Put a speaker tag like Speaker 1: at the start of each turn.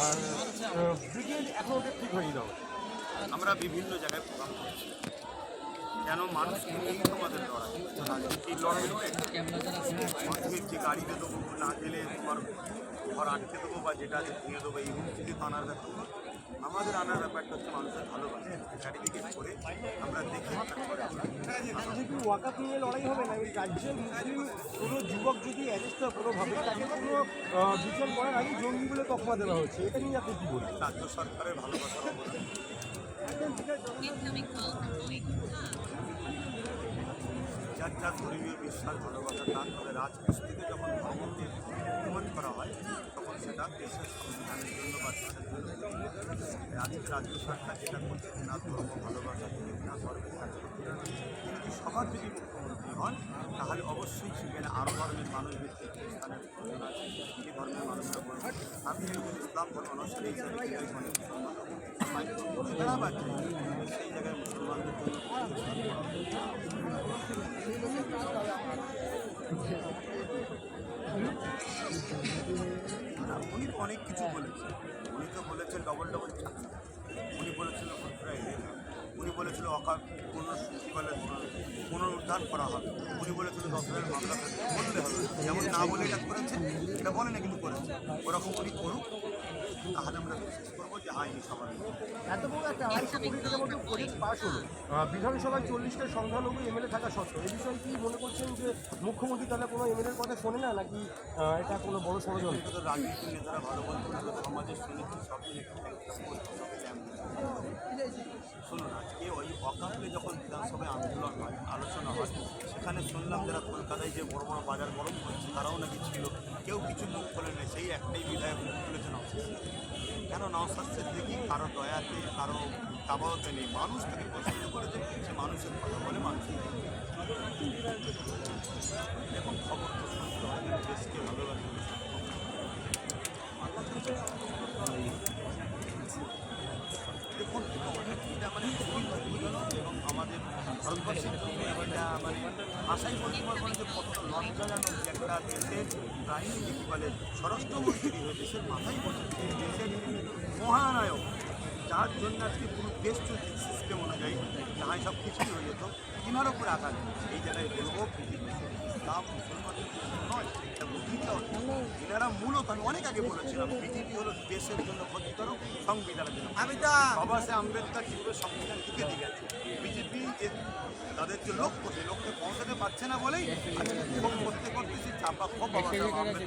Speaker 1: আর এখন ঠিক হয়ে
Speaker 2: আমরা বিভিন্ন জায়গায় প্রোগ্রাম করছি। কেন মানুষকে নিয়েই তো আমাদের লড়াই লড়াই মানুষের যে গাড়িতে দেবো না গেলে তোমার ঘর আটকে দেবো বা যেটা আছে ভেঙে দেবো এই হুমকিতে তো আনার ব্যাপার আমাদের আনার ব্যাপারটা হচ্ছে মানুষের ভালোবাসা। চারিদিকে করে আমরা দেখি তারপরে আমরা
Speaker 1: আজকে কি নিয়ে লড়াই হবে না এই রাজ্যের মুসলিম কোনো যুবক যদি অ্যারেস্ট হয় কোনোভাবে তাকে কোনো বিচার করার আগে জঙ্গি বলে তকমা দেওয়া হচ্ছে। এটা নিয়ে আপনি কি বলবেন?
Speaker 2: রাজ্য সরকারের ভালোবাসার অবদান। যার যার ধর্মীয় বিশ্বাস ভালোবাসা তার তবে রাজকুস্তিতে যখন ধর্মকে প্রমাণ করা হয়, তখন সেটা দেশের সংবিধানের জন্য বা দেশের জন্য আজকে রাজ্য সরকার যেটা করছে না ধর্ম, ভালোবাসা না ধর্মের কাজ করতে সবার যদি হন, তাহলে অবশ্যই সেখানে আরও ধর্মের মানুষ ভিত্তিক খ্রিস্টানের প্রয়োজন মানুষরা বলবেন আমি যেরকম ইসলাম ধর্ম অনুসারী হিসাবে কীভাবে মনে সেই জায়গায় মুসলমানদের উনি অনেক কিছু বলেছেন। উনি তো বলেছেন ডবল ডবল উনি বলেছিল ফ্রাইডে উনি বলেছিল অকাল পুনঃ বলে পুনরুদ্ধার করা হবে। উনি বলেছিল হাজার মামলা বলতে হবে। না বলে এটা করেছে এটা বলে না কিন্তু করেছে। ওরকম উনি করুক তাহলে আমরা বিশ্বাস করব যে ইনি সবার
Speaker 1: এত বড় একটা আড়াইশো কোটি টাকার মতো প্রজেক্ট পাস হলো বিধানসভায় চল্লিশটা সংখ্যালঘু এমএলএ থাকা সত্ত্বেও এই বিষয়ে কি মনে করছেন যে মুখ্যমন্ত্রী তাহলে কোনো এমএলএর কথা শোনে না নাকি এটা কোনো বড় ষড়যন্ত্র?
Speaker 2: এটা তো রাজনীতির নেতারা ভালো বলতে সমাজের শুনেছি সব শুনুন আজকে ওই অকাপলে যখন বিধানসভায় আন্দোলন হয় আলোচনা হয় সেখানে শুনলাম যারা কলকাতায় যে বড় বড় বাজার গরম হচ্ছে কেউ কিছু মুখ খোলে নেই, সেই একটাই বিধায়ক মুখ খুলেছে নওসাদ কেন নওসাদ সিদ্দিকি কারও দয়াতে, কারও কাবাওতে নেই। মানুষ তাকে পছন্দ করেছে, সে মানুষের কথা বলে মানুষের এখন খবর তো শুনতে হবে, দেশকে ভালোবাসে দেখুন এটা মানে খুবই দুঃখজনক এবং আমাদের ভারতবর্ষের মানে আশাই বলতে পারব যে কতটা লজ্জাজনক যে একটা দেশের রাজনীতি কী হয়ে দেশের মাথায় বসেছে দেশের মহানায়ক যার জন্য আজকে পুরো দেশ চলছে সিস্টেম অনুযায়ী যাহাই সব কিছুই হয়ে যেত তিনার উপরে আঘাত এই জায়গায় বলব ইসলাম মুসলমানদের নয় এটা হবে এনারা মূলত আমি অনেক আগে বলেছিলাম বিজেপি হলো দেশের জন্য ক্ষতিকারক সংবিধানের জন্য আমি বাবা সাহেব আম্বেদকর কীভাবে সংবিধান লিখে দিয়ে গেছে বিজেপি যে লোককে লক্ষ্য সেই লক্ষ্যে পৌঁছাতে পারছে না বলেই আজকে ক্ষোভ করতে করতে সে চাপা ক্ষোভ